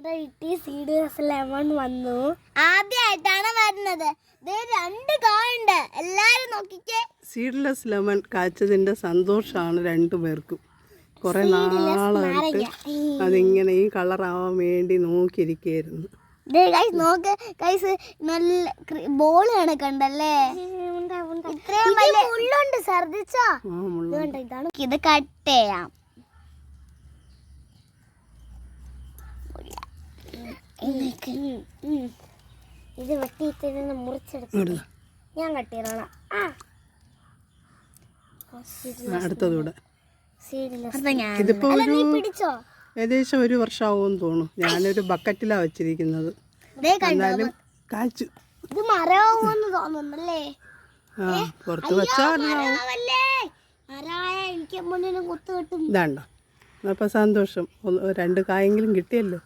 അതാ ഇട്ടി seedless lemon വന്നു. ആദ്യമായിട്ടാണ് വരുന്നത്. ദേ രണ്ട് കായുണ്ട്. എല്ലാരും നോക്കിക്കേ. സീഡ്ലെസ് ലെമൺ കാച്ചതിന്റെ സന്തോഷമാണ് രണ്ടുപേർക്കും കുറേ നാളായിട്ട് അതിങ്ങനെ ഈ കളർ ആവാൻ വേണ്ടി നോക്കിയിരിക്കുകയായിരുന്നു. ദേ ഗൈസ് നോക്ക്. ഗൈസ് നല്ല ബോൾ കണക്കുണ്ടല്ലേ ഇത്രയും വലിയ മുള്ളുണ്ട് ഛർദിച്ചോ ഇതാണ്. ഇത് കട്ട് ചെയ്യാം. ഇത് വെട്ടിയിട്ട് ഇതിനെ മുറിച്ചെടുത്തു ഞാൻ കട്ട് ആ. അടുത്തതൂടെ ഇതിപ്പോ ഒരു ഏകദേശം ഒരു വർഷമാവും തോന്നുന്നു. ഞാനൊരു ബക്കറ്റിലാ വെച്ചിരിക്കുന്നത്. എന്നാലും കാച്ചു ഇത് മരമാവുമെന്ന് തോന്നുന്നല്ലേ? ആ പുറത്ത് വെച്ചാൽ എനിക്ക് കുത്തു കിട്ടും. ഇതാണ്ടോ? അപ്പം സന്തോഷം. രണ്ട് കായെങ്കിലും കിട്ടിയല്ലോ.